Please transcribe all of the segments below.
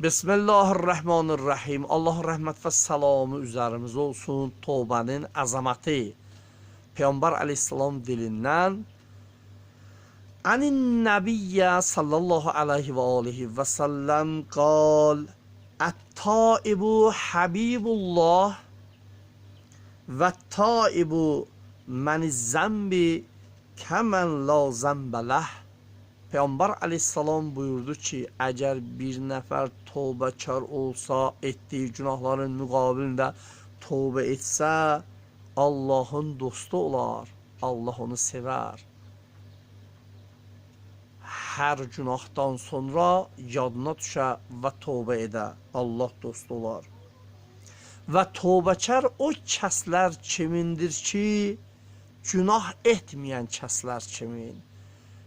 Bismillahirrahmanirrahim. Allah'ın rahmet ve selamı üzerimize olsun. Tövbenin azameti. Peygamber aleyhisselam dilinden Anin nebiyye sallallahu aleyhi ve aleyhi ve sellem kal Et-taibu habibullah ve taibu men zembi kemen la zembeleh Peygamber aleyhisselam buyurdu ki eğer bir nefer tövbekar olsa ettiği günahların mukabilinde tövbe etse Allah'ın dostu olar. Allah onu sever. Her günahdan sonra yadına düşe ve tövbe ede. Allah dostu olar. Ve tövbekar o kəslər kimindir ki, günah etmeyen kəslər kimin.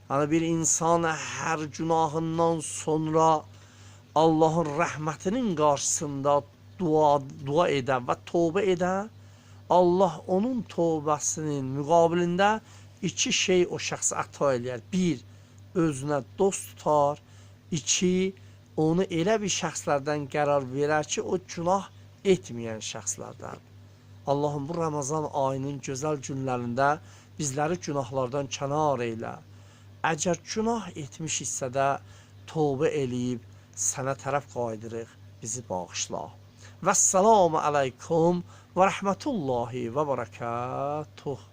Yani bir insan her günahından sonra Allah'ın rahmetinin karşısında dua, dua eder ve tövbe eder. Allah onun tövbəsinin müqabilində iki şey o şəxsə əta eləyər. Bir, özünə dost tutar. İki, onu elə bir şəxslərdən qərar verər ki, o günah etməyən şəxslərdən. Allah'ım bu Ramazan ayının gözəl günlərində bizləri günahlardan kənar eylə. Əgər günah etmiş isə də tövbə eləyib sənə tərəf qaydırıq, bizi bağışla. Vəssalamu aleykum və rəhmətullahi və bərəkatuh.